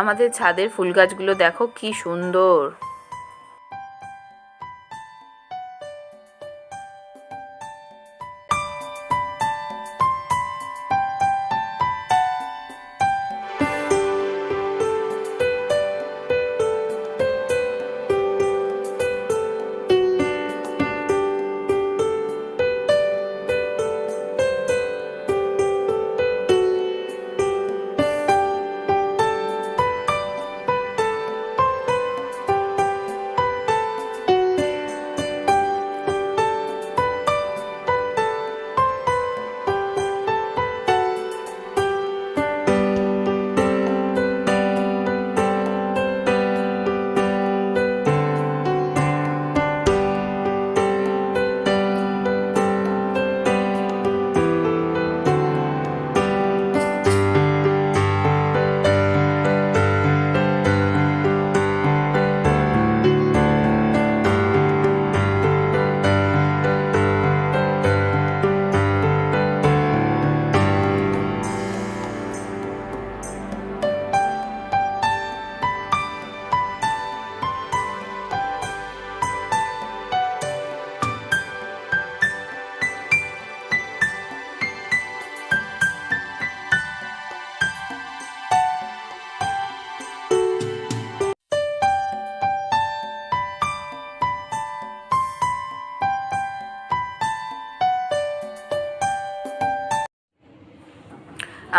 আমাদের ছাদের ফুল গাছগুলো দেখো কি সুন্দর।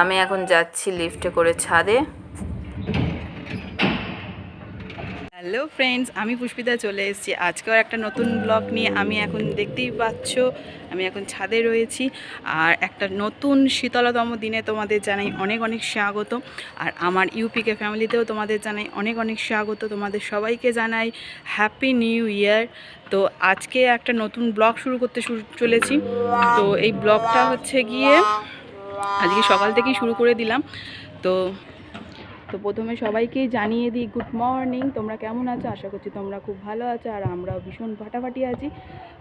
আমি এখন যাচ্ছি লিফটে করে ছাদে। হ্যালো ফ্রেন্ডস আমি পুষ্পিতা চলে এসেছি। আজকেও একটা নতুন ব্লগ নিয়ে আমি এখন দেখতেই পাচ্ছ, আমি এখন ছাদে রয়েছি। আর একটা নতুন শীতলতম দিনে তোমাদের জানাই অনেক অনেক স্বাগত। আর আমার ইউপিকে ফ্যামিলিতেও তোমাদের জানাই অনেক অনেক স্বাগত। তোমাদের সবাইকে জানাই হ্যাপি নিউ ইয়ার তো আজকে একটা নতুন ব্লগ শুরু করতে শুরু চলেছি। তো এই ব্লগটা হচ্ছে গিয়ে আজকে সকাল থেকেই শুরু করে দিলাম। তো তো প্রথমে সবাইকেই জানিয়ে দিই গুড মর্নিং তোমরা কেমন আছো? আশা করছি তোমরা খুব ভালো আছো আর আমরাও ভীষণ ফাটাফাটি আছি।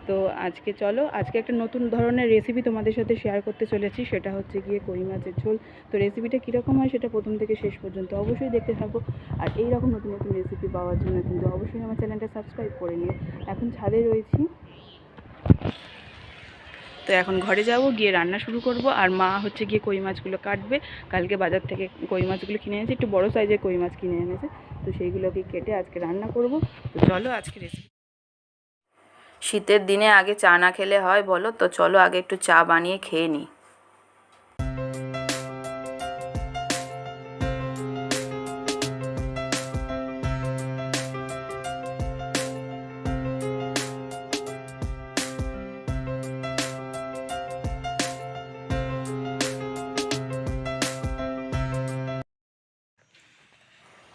তো আজকে চলো, আজকে একটা নতুন ধরনের রেসিপি তোমাদের সাথে শেয়ার করতে চলেছি। সেটা হচ্ছে গিয়ে কই মাছের ঝোল। তো রেসিপিটা কীরকম হয় সেটা প্রথম থেকে শেষ পর্যন্ত অবশ্যই দেখতে থাকো। আর এই রকম নতুন নতুন রেসিপি পাওয়ার জন্য কিন্তু অবশ্যই আমার চ্যানেলটা সাবস্ক্রাইব করে নিও। এখন ছাদে রয়েছি। তো এখন ঘরে যাব, গিয়ে রান্না শুরু করব। আর মা হচ্ছে গিয়ে কই মাছগুলো কাটবে। কালকে বাজার থেকে কই মাছগুলো কিনে এনেছে, একটু বড় সাইজের কই মাছ কিনে এনেছে। তো সেইগুলোকে কেটে আজকে রান্না করব। তো চলো আজকে রেসিপি শীতের দিনে আগে চা না খেলে হয় বলো? তো চলো আগে একটু চা বানিয়ে খেয়ে নিই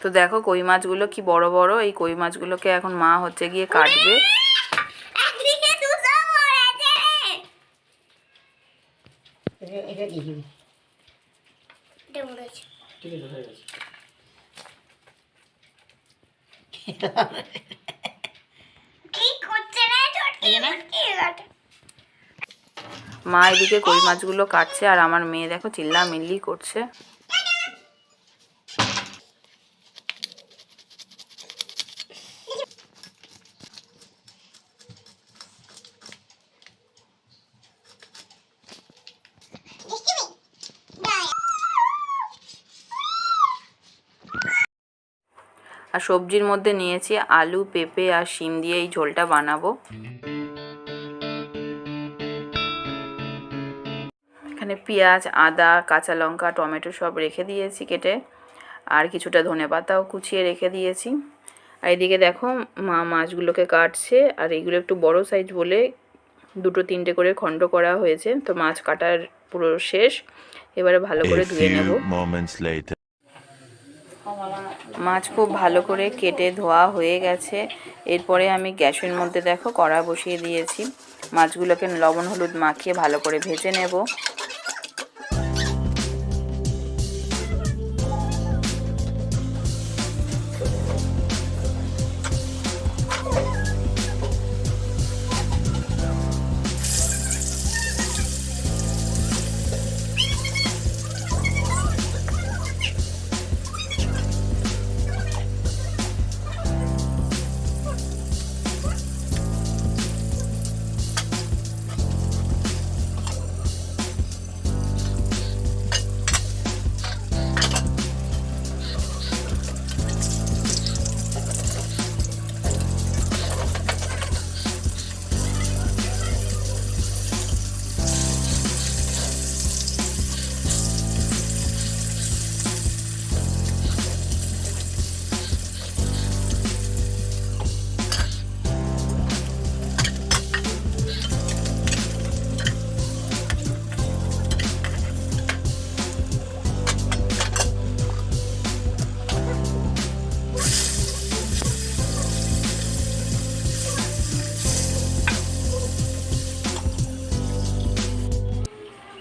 তো দেখো কই মাছগুলো কি বড় বড় এই কই মাছগুলোকে এখন মা হচ্ছে গিয়ে কাটবে। মা এদিকে কই মাছগুলো কাটছে আর আমার মেয়ে দেখো চিল্লা মিল্লি করছে। আর সবজির মধ্যে নিয়েছি আলু পেঁপে আর শিম দিয়ে এই ঝোলটা বানাবো। এখানে পেঁয়াজ আদা কাঁচা লঙ্কা টমেটো সব রেখে দিয়েছি কেটে। আর কিছুটা ধনে পাতাও কুচিয়ে রেখে দিয়েছি। আর এদিকে দেখো মা মাছগুলোকে কাটছে আর এইগুলো একটু বড় সাইজ বলে দুটো তিনটে করে খণ্ড করা হয়েছে। তো মাছ কাটার পুরো শেষ। এবারে ভালো করে ধুয়ে নেব. মাছ খুব ভালো করে কেটে ধোয়া হয়ে গেছে। এরপরে আমি গ্যাসের মধ্যে দেখো কড়া বসিয়ে দিয়েছি। মাছগুলোকে লবণ হলুদ মাখিয়ে ভালো করে ভেজে নেব।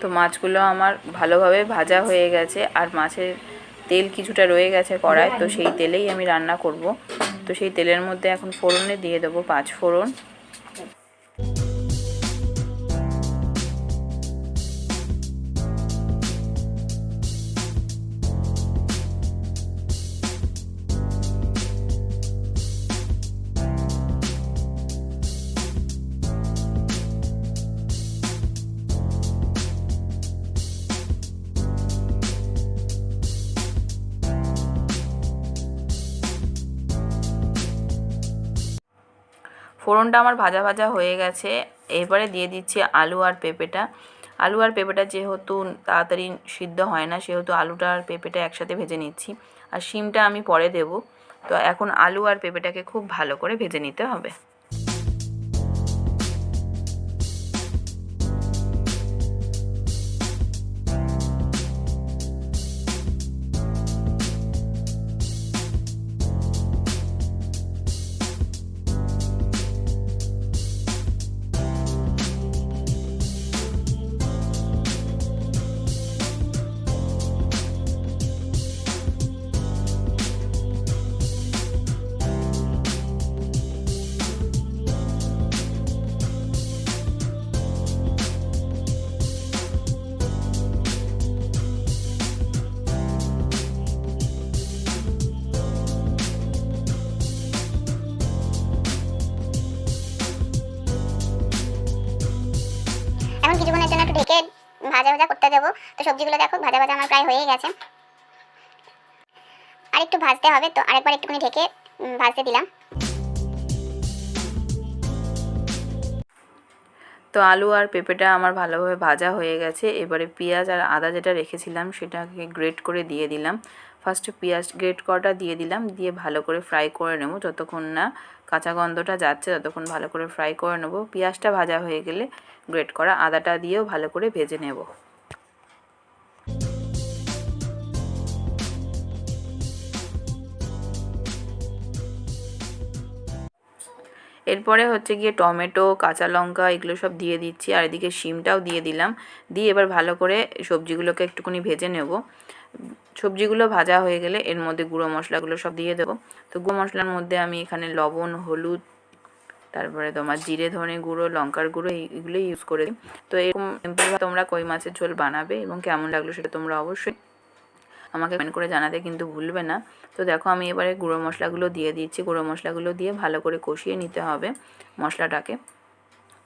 তো মাছগুলো আমার ভালোভাবে ভাজা হয়ে গেছে আর মাছের তেল কিছুটা রয়ে গেছে কড়ায়, তো সেই তেলেই আমি রান্না করব। তো সেই তেলের মধ্যে এখন ফোড়নে দিয়ে দেবো পাঁচ ফোড়ন। ফোড়নটা আমার ভাজা ভাজা হয়ে গেছে। এবারে দিয়ে দিচ্ছি আলু আর পেঁপেটা। আলু আর পেঁপেটা যেহেতু তাড়াতাড়ি সিদ্ধ হয় না, সেহেতু আলুটা আর পেঁপেটা একসাথে ভেজে নিচ্ছি। আর শিমটা আমি পরে দেব। তো এখন আলু আর পেঁপেটাকে খুব ভালো করে ভেজে নিতে হবে। তো সবজিগুলো দেখো, ভাজা ভাজা আমার প্রায় হয়ে গেছে। আর একটু ভাজতে হবে তো, আরেকবার একটুখানি ঢেকে ভাজতে দিলাম। তো আলু আর পেঁপেটা আমার ভালোভাবে ভাজা হয়ে গেছে। এবারে পেঁয়াজ আর আদা যেটা রেখেছিলাম, সেটাকে গ্রেট করে দিয়ে দিলাম। ফার্স্টে পেঁয়াজ গ্রেট করাটা দিয়ে দিলাম, দিয়ে ভালো করে ফ্রাই করে নেব। যতক্ষণ না কাঁচা গন্ধটা যাচ্ছে, ততক্ষণ ভালো করে ফ্রাই করে নেব। পেঁয়াজটা ভাজা হয়ে গেলে গ্রেট করা আদাটা দিয়েও ভালো করে ভেজে নেব। এরপরে হচ্ছে গিয়ে টমেটো, কাঁচা লঙ্কা এগুলো সব দিয়ে দিচ্ছি, আর এদিকে শিমটাও দিয়ে দিলাম। দিয়ে এবার ভালো করে সবজিগুলোকে একটুখানি ভেজে নেব। সবজিগুলো ভাজা হয়ে গেলে এর মধ্যে গুঁড়ো মশলাগুলো সব দিয়ে দেবো। তো গুঁড়ো মশলার মধ্যে আমি এখানে লবণ, হলুদ, তারপরে তোমার জিরে, ধনে গুঁড়ো, লঙ্কার গুঁড়ো, এই- এগুলো ইউজ করে দিই। তো এরকম তোমরা কই মাছের ঝোল বানাবে এবং কেমন লাগল সেটা তোমরা অবশ্যই আমাকে কমেন্ট করে জানাতে কিন্তু ভুলবে না। তো দেখো আমি এবারে গুঁড়ো মশলাগুলো দিয়ে দিচ্ছি। গুঁড়ো মশলাগুলো দিয়ে ভালো করে কষিয়ে নিতে হবে মশলাটাকে।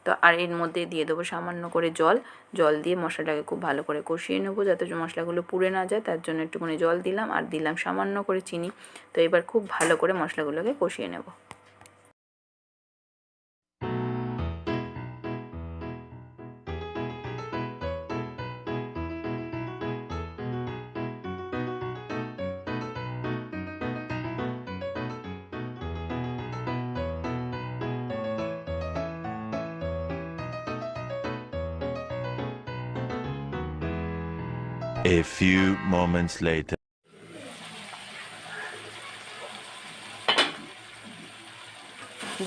তো আর এর মধ্যে দিয়ে দেবো সামান্য করে জল। জল দিয়ে মশলাটাকে খুব ভালো করে কষিয়ে নেব যাতে মশলাগুলো পুড়ে না যায়। তার জন্য একটুখানি জল দিলাম আর দিলাম সামান্য করে চিনি। তো এবার খুব ভালো করে মশলাগুলোকে কষিয়ে নেব। A few moments later.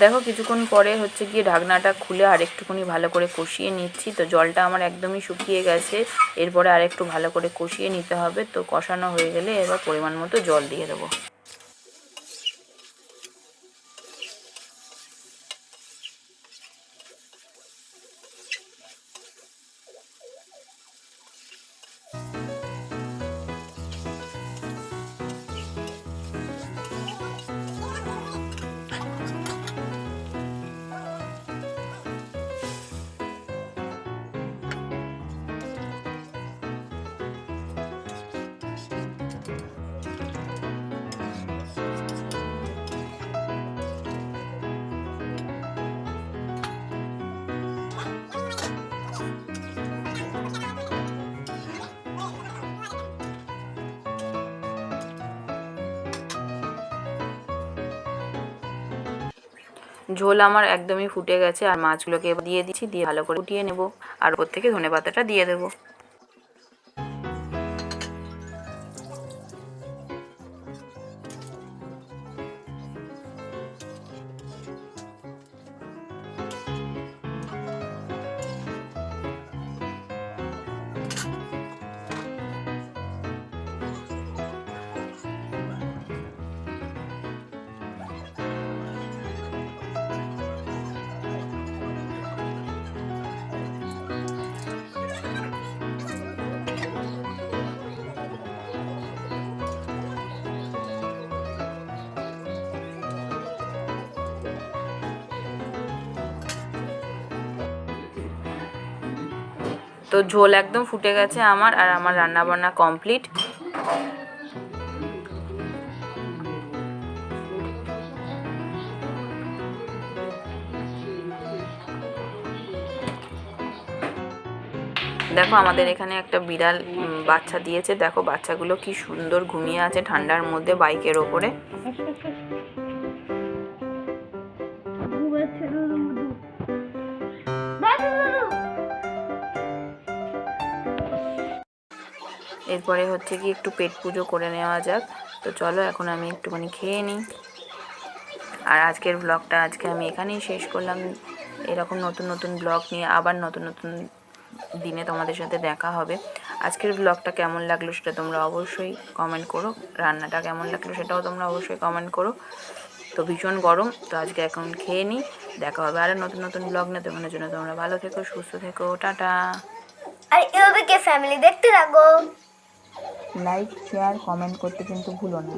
দেখো, কিছুক্ষণ পরে হচ্ছে গিয়ে ঢাকনাটা খুলে আর একটুখানি ভালো করে কষিয়ে নিচ্ছি। তো জলটা আমার একদমই শুকিয়ে গেছে। এরপরে আর একটু ভালো করে কষিয়ে নিতে হবে। তো কষানো হয়ে গেলে এবার পরিমাণ মতো জল দিয়ে দেবো। ঝোল আমার একদমই ফুটে গেছে আর মাছগুলোকে দিয়ে দিচ্ছি, দিয়ে ভালো করে ফুটিয়ে নেব। আর ওপর থেকে ধনে পাতাটা দিয়ে দেবো। তো ঝোল একদম ফুটে গেছে আমার আর আমার রান্না বান্না কমপ্লিট। দেখো আমাদের এখানে একটা বিড়াল বাচ্চা দিয়েছে। দেখো বাচ্চাগুলো কি সুন্দর ঘুমিয়ে আছে ঠান্ডার মধ্যে বাইকের ওপরে। এরপরে হচ্ছে কি একটু পেট পুজো করে নেওয়া যাক। তো চলো এখন আমি একটুখানি খেয়ে নিই। আর আজকের ব্লগটা আজকে আমি এখানেই শেষ করলাম। এরকম নতুন নতুন ব্লগ নিয়ে আবার নতুন নতুন দিনে তোমাদের সাথে দেখা হবে। আজকের ব্লগটা কেমন লাগল সেটা তোমরা অবশ্যই কমেন্ট করো। রান্নাটা কেমন লাগল সেটাও তোমরা অবশ্যই কমেন্ট করো। তো ভীষণ গরম, তো আজকে এখন খেয়ে নিই। দেখা হবে আরও নতুন নতুন ব্লগ নিয়ে। তোমাদের জন্য তোমরা ভালো থেকো, সুস্থ থেকো, টাটা। আর এভাবে কে ফ্যামিলি দেখতে থাকো লাইক শেয়ার কমেন্ট করতে কিন্তু ভুলো না।